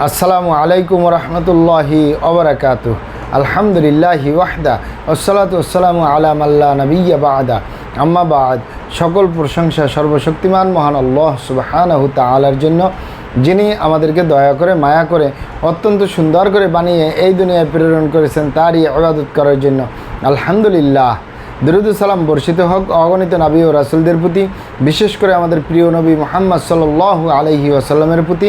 আসসালামু আলাইকুম রহমতুল্লাহি অবরাকাত আলহামদুলিল্লাহি ওয়াহদা আসসালাতু আসসালামু আলা মাল্লা নবিয়া বাদা। আম্মা বাদ, সকল প্রশংসা সর্বশক্তিমান মহান আল্লাহ সুবাহানাহু তালার জন্য, যিনি আমাদেরকে দয়া করে, মায়া করে, অত্যন্ত সুন্দর করে বানিয়ে এই দুনিয়ায় প্রেরণ করেছেন, তারই আবাদত করার জন্য। আলহামদুলিল্লাহ। দরুদ সালাম বর্ষিত হক, অগণিত নবী ও রাসুলদের প্রতি, বিশেষ করে আমাদের প্রিয় নবী মোহাম্মদ সাল্লাহ আলহি ওয়াসাল্লামের প্রতি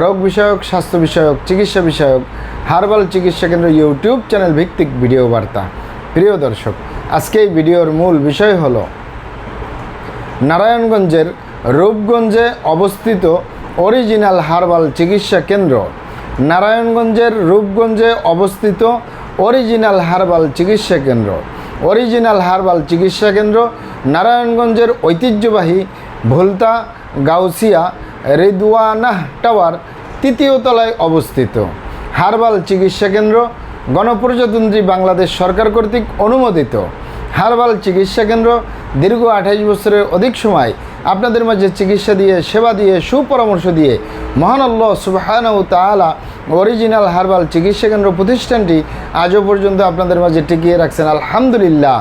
রোগ বিষয়ক, স্বাস্থ্য বিষয়ক, চিকিৎসা বিষয়ক, হার্বাল চিকিৎসা কেন্দ্র ইউটিউব চ্যানেল ভিত্তিক ভিডিও বার্তা। প্রিয় দর্শক, আজকে এই ভিডিওর মূল বিষয় হল, নারায়ণগঞ্জের রূপগঞ্জে অবস্থিত অরিজিনাল হার্বাল চিকিৎসা কেন্দ্র। নারায়ণগঞ্জের রূপগঞ্জে অবস্থিত অরিজিনাল হার্বাল চিকিৎসা কেন্দ্র। অরিজিনাল হার্বাল চিকিৎসা কেন্দ্র নারায়ণগঞ্জের ঐতিহ্যবাহী ভুলতা, গাউসিয়া রিদওয়ানাহ টাওয়ার তৃতীয় তলায় অবস্থিত। হারবাল চিকিৎসা কেন্দ্র, গণপ্রজাতন্ত্রী বাংলাদেশ সরকার কর্তৃক অনুমোদিত। হারবাল চিকিৎসা কেন্দ্র দীর্ঘ আঠাইশ বছরের অধিক সময় আপনাদের মাঝে চিকিৎসা দিয়ে, সেবা দিয়ে, সুপরামর্শ দিয়ে মহান আল্লাহ সুবাহানু তালা অরিজিনাল হারবাল চিকিৎসা কেন্দ্র প্রতিষ্ঠানটি আজও পর্যন্ত আপনাদের মাঝে টিকিয়ে রাখছেন। আলহামদুলিল্লাহ।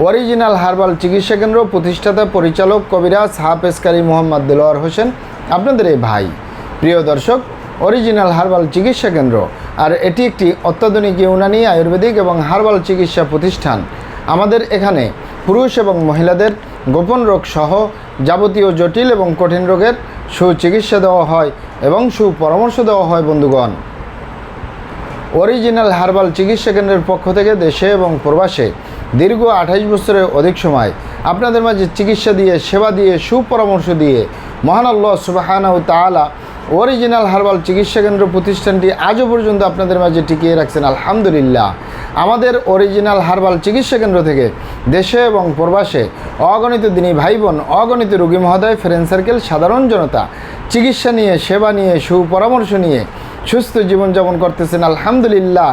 অরিজিনাল হার্বাল চিকিৎসা কেন্দ্র প্রতিষ্ঠাতা পরিচালক কবিরাজ হাফেজকারী মোহাম্মদ দিলোয়ার হোসেন, আপনাদের এই ভাই। প্রিয় দর্শক, অরিজিনাল হার্বাল চিকিৎসা কেন্দ্র, আর এটি একটি অত্যাধুনিক ইউনানি, আয়ুর্বেদিক এবং হার্বাল চিকিৎসা প্রতিষ্ঠান। আমাদের এখানে পুরুষ এবং মহিলাদের গোপন রোগ সহ যাবতীয় জটিল এবং কঠিন রোগের সুচিকিৎসা দেওয়া হয় এবং সুপরামর্শ দেওয়া হয় বন্ধুগণ। অরিজিনাল হার্বাল চিকিৎসা কেন্দ্রের পক্ষ থেকে দেশে এবং প্রবাসে দীর্ঘ আঠাইশ বছরের অধিক সময় আপনাদের মাঝে চিকিৎসা দিয়ে, সেবা দিয়ে, সুপরামর্শ দিয়ে মহান সুবাহানাউ তালা অরিজিনাল হার্বাল চিকিৎসা কেন্দ্র প্রতিষ্ঠানটি আজও পর্যন্ত আপনাদের মাঝে টিকিয়ে রাখছেন, আলহামদুলিল্লাহ। আমাদের অরিজিনাল হার্বাল চিকিৎসা কেন্দ্র থেকে দেশে এবং প্রবাসে অগণিত দিনী ভাই বোন অগণিত রোগী মহোদয় ফ্রেন্ড সার্কেল সাধারণ জনতা চিকিৎসা নিয়ে, সেবা নিয়ে, সুপরামর্শ নিয়ে সুস্থ জীবনযাপন করতেছেন, আলহামদুলিল্লাহ।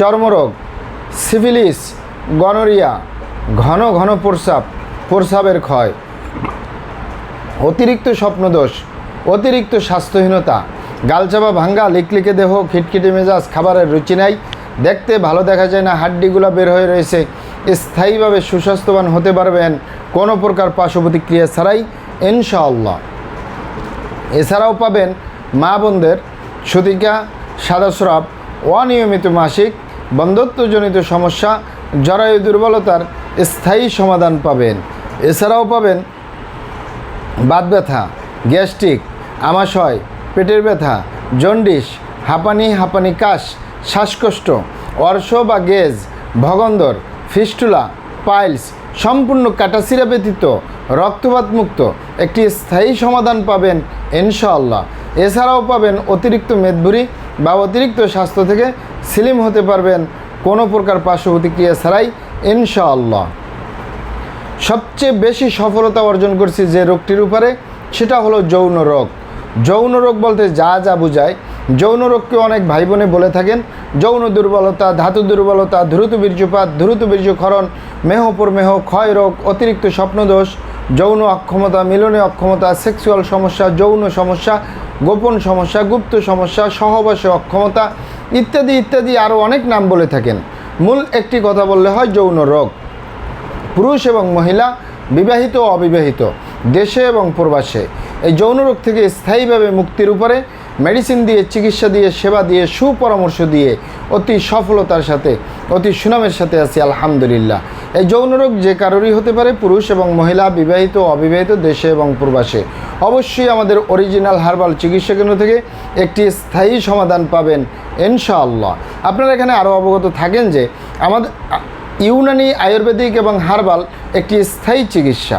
চর্মরোগ, সিভিলিস, গনোরিয়া, ঘন ঘন প্রস্রাব, প্রস্রাবের ক্ষয়, অতিরিক্ত স্বপ্নদোষ, অতিরিক্ত স্বাস্থ্যহীনতা, গালচাপা ভাঙ্গা, লিকলিকে দেহ, খিটখিটে মেজাজ, খাবারের রুচি নাই, দেখতে ভালো দেখা যায় না, হাড্ডিগুলো বের হয়ে রয়েছে, স্থায়ীভাবে সুস্বাস্থ্যবান হতে পারবেন কোনো প্রকার পার্শ্ব প্রতিক্রিয়া ছাড়াই, ইনশাআল্লাহ। এছাড়াও পাবেন মা বোনদের সুতিকা সাদাস্রাব অনিয়মিত মাসিক বন্ধত্বজনিত সমস্যা, জরায়ু দুর্বলতার স্থায়ী সমাধান পাবেন। এছাড়াও পাবেন বাত ব্যথা, গ্যাস্ট্রিক, আমাশয়, পেটের ব্যথা, জন্ডিস, হাঁপানি হাঁপানি কাশ, শ্বাসকষ্ট, অর্শ বা গেজ, ভগন্দর, ফিস্টুলা, পাইলস সম্পূর্ণ কাটাসিরা ব্যতীত রক্তপাত মুক্ত একটি স্থায়ী সমাধান পাবেন ইনশাআল্লাহ। এছাড়াও পাবেন অতিরিক্ত মেদভুরি বা অতিরিক্ত স্বাস্থ্য থেকে স্লিম হতে পারবেন কোনো প্রকার পার্শ্ব প্রতিক্রিয়া ছাড়াই, ইনশাআল্লাহ। সবচেয়ে বেশি সফলতা অর্জন করছি যে রোগটির উপরে, সেটা হলো যৌন রোগ। যৌন রোগ বলতে যা যা বোঝায়। যৌন রোগকে অনেক ভাই বোনে বলে থাকেন, যৌন দুর্বলতা, ধাতু দুর্বলতা, দ্রুত বীর্যপাত, দ্রুত বীর্যক্ষরণ মেহপুর মেহ, ক্ষয় রোগ, অতিরিক্ত স্বপ্নদোষ, যৌন অক্ষমতা, মিলনে অক্ষমতা, সেক্সুয়াল সমস্যা, যৌন সমস্যা, গোপন সমস্যা, গুপ্ত সমস্যা, সহবাসে অক্ষমতা ইত্যাদি ইত্যাদি আরও অনেক নাম বলে থাকেন। মূল একটি কথা বললে হয় যৌন রোগ। পুরুষ এবং মহিলা বিবাহিত ও অবিবাহিত, দেশে এবং প্রবাসে। এই যৌন রোগ থেকে স্থায়ীভাবে মুক্তির উপরে মেডিসিন দিয়ে, চিকিৎসা দিয়ে, সেবা দিয়ে, সুপরামর্শ দিয়ে অতি সফলতার সাথে, অতি সুনামের সাথে আছি, আলহামদুলিল্লাহ। এই যৌন রোগ যে কারোরই হতে পারে, পুরুষ এবং মহিলা, বিবাহিত, অবিবাহিত, দেশে এবং প্রবাসে। অবশ্যই আমাদের অরিজিনাল হার্বাল চিকিৎসা কেন্দ্র থেকে একটি স্থায়ী সমাধান পাবেন, ইনশাআল্লাহ। আপনারা এখানে আরও অবগত থাকেন যে, আমাদের ইউনানি আয়ুর্বেদিক এবং হার্বাল একটি স্থায়ী চিকিৎসা।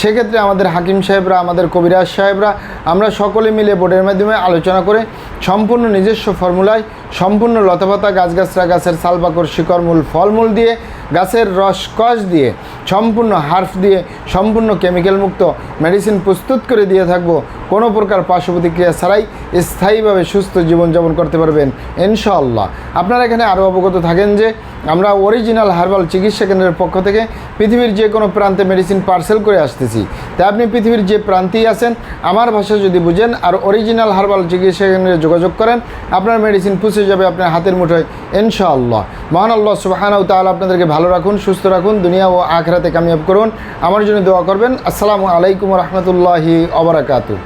সেক্ষেত্রে আমাদের হাকিম সাহেবরা, আমাদের কবিরাজ সাহেবরা, আমরা সকলে মিলে বোর্ডের মাধ্যমে আলোচনা করে সম্পূর্ণ নিজস্ব ফর্মুলায়, সম্পূর্ণ লতাপাতা গাছগাছরা গাছের সালবাকর শিকড়মূল ফলমূল দিয়ে, গাছের রস কষ দিয়ে, সম্পূর্ণ হার্ফ দিয়ে, সম্পূর্ণ কেমিক্যাল মুক্ত মেডিসিন প্রস্তুত করে দিয়ে থাকব। কোনো প্রকার পার্শ্ব প্রতিক্রিয়া ছাড়াই স্থায়ীভাবে সুস্থ জীবনযাপন করতে পারবেন ইনশাআল্লাহ। আপনারা এখানে আরও অবগত থাকেন যে আমরা অরিজিনাল হার্বাল চিকিৎসা কেন্দ্রের পক্ষ থেকে পৃথিবীর যে কোনো প্রান্তে মেডিসিন পার্সেল করে আসতেছি। তাই আপনি পৃথিবীর যে প্রান্তেই আছেন, আমার ভাষা যদি বুঝেন আর অরিজিনাল হার্বাল চিকিৎসা কেন্দ্রে যোগাযোগ করেন, আপনার মেডিসিন পৌঁছে যাবে আপনার হাতের মুঠোয়, ইনশাআল্লাহ। মহান আল্লাহ সুবাহানাউ তাহলে আপনাদেরকে ভালো রাখুন, সুস্থ রাখুন, দুনিয়া ও আখরাতে কামিয়াব করুন। আমার জন্য দোয়া করবেন। আসসালামু আলাইকুম রহমতুল্লাহি অবরাকাতু